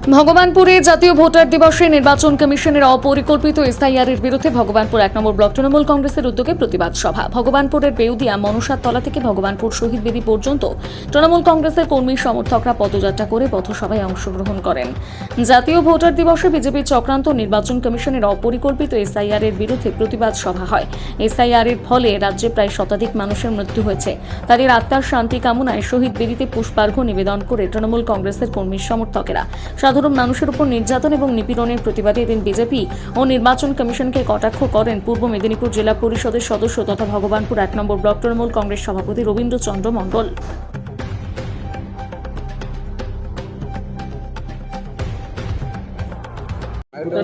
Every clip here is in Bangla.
ভগবানপুরে জাতীয় ভোটার দিবসে নির্বাচন কমিশনের অপরিকল্পিত এসআইআর এর বিরুদ্ধে ভগবানপুর এক নম্বর ব্লক তৃণমূল কংগ্রেসের উদ্যোগে প্রতিবাদ সভা। ভগবানপুরের বেউদিয়া মনসার তলা থেকে ভগবানপুর শহীদ বেদি পর্যন্ত তৃণমূল কংগ্রেসের কর্মী, সমর্থকরা পদযাত্রা করে পথসভায় অংশগ্রহণ করেন। জাতীয় ভোটার দিবসে বিজেপির চক্রান্ত নির্বাচন কমিশনের অপরিকল্পিত এসআইআর এর বিরুদ্ধে প্রতিবাদ সভা হয়। এসআইআর এর ফলে রাজ্যে প্রায় শতাধিক মানুষের মৃত্যু হয়েছে। তাদের আত্মার শান্তি কামনায় শহীদ বেদিতে পুষ্পার্ঘ্য নিবেদন করে তৃণমূল কংগ্রেসের কর্মী, সমর্থকেরা। সাধারণ মানুষের উপর নির্যাতন এবং নিপীড়নের প্রতিবাদে এদিন বিজেপি ও নির্বাচন কমিশনকে কটাক্ষ করেন পূর্ব মেদিনীপুর জেলা পরিষদের সদস্য তথা ভগবানপুর এক নম্বর ব্লক তৃণমূল কংগ্রেস সভাপতি রবীন্দ্রচন্দ্র মণ্ডল।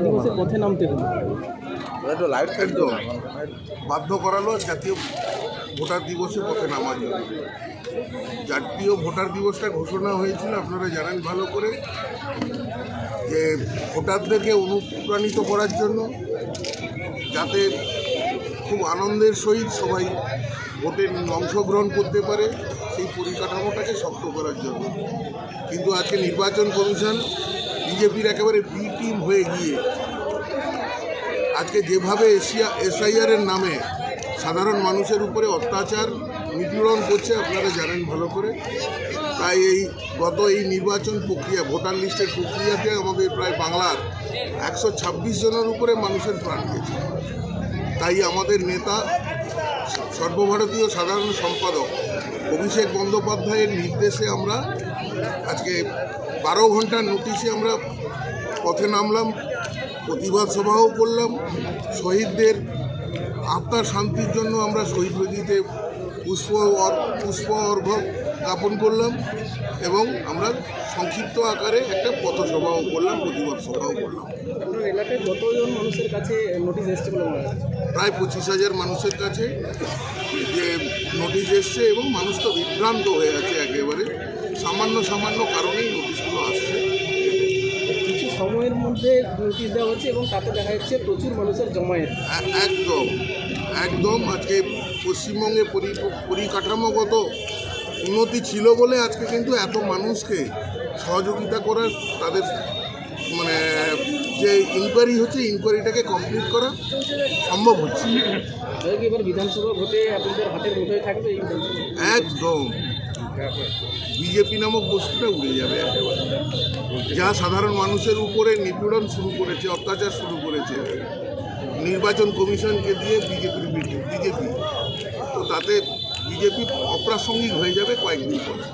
দিবসে পথে নামতে একটু লাইট বাধ্য করালো জাতীয় ভোটার দিবসে পথে নামার জন্য। জাতীয় ভোটার দিবসটা ঘোষণা হয়েছিল, আপনারা জানেন ভালো করে, যে ভোটারদেরকে অনুপ্রাণিত করার জন্য, যাতে খুব আনন্দের সহিত সবাই ভোটে অংশগ্রহণ করতে পারে, সেই পরিকাঠামোটাকে শক্ত করার জন্য। কিন্তু আজকে নির্বাচন কমিশন, বিজেপির একেবারে বি টিম হয়ে গিয়ে আজকে যেভাবে এশিয়া এসআইআরের নামে সাধারণ মানুষের উপরে অত্যাচার নিপীড়ন করছে, আপনারা জানেন ভালো করে। তাই এই গত এই নির্বাচন প্রক্রিয়া, ভোটার লিস্টের প্রক্রিয়াতে আমাদের প্রায় বাংলার একশো ছাব্বিশ জনের উপরে মানুষের প্রাণ গেছে। তাই আমাদের নেতা, সর্বভারতীয় সাধারণ সম্পাদক অভিষেক বন্দ্যোপাধ্যায়ের নির্দেশে আমরা আজকে বারো ঘণ্টার নোটিশে আমরা পথে নামলাম। প্রতিবাদ সভাও করলাম। শহীদদের আত্মার শান্তির জন্য আমরা শহীদ বেদিতে পুষ্প পুষ্প অর্ঘ জ্ঞাপন করলাম এবং আমরা সংক্ষিপ্ত আকারে একটা পথসভাও করলাম প্রতিবাদ সভাও করলাম। আপনার এলাকায় কতজন মানুষের কাছে নোটিশ এসছে বলে প্রায় পঁচিশ হাজার মানুষের কাছে যে নোটিশ এসছে এবং মানুষ তো বিভ্রান্ত হয়ে আছে একেবারে। সামান্য সামান্য কারণেই নোটিশগুলো আসছে। সময়ের মধ্যে নোটিশ দেওয়া হচ্ছে এবং তাতে দেখা যাচ্ছে প্রচুর মানুষের জমায়েত। একদম একদম আজকে পশ্চিমবঙ্গে পরিকাঠামোগত উন্নতি ছিল বলে আজকে কিন্তু এত মানুষকে সহযোগিতা করার তাদের মানে যে ইনকোয়ারি হচ্ছে ইনকোয়ারিটাকে কমপ্লিট করা সম্ভব হচ্ছে। এবার বিধানসভা ভোটে আপনাদের হাতের মুঠোয় থাকবে একদম। বিজেপি নামক বস্তুটা উড়ে যাবে একেবারে। যা সাধারণ মানুষের উপরে নিপীড়ন শুরু করেছে, অত্যাচার শুরু করেছে, নির্বাচন কমিশনকে দিয়ে বিজেপির বিজেপি। তো তাতে বিজেপি অপ্রাসঙ্গিক হয়ে যাবে কয়েকদিন পরে।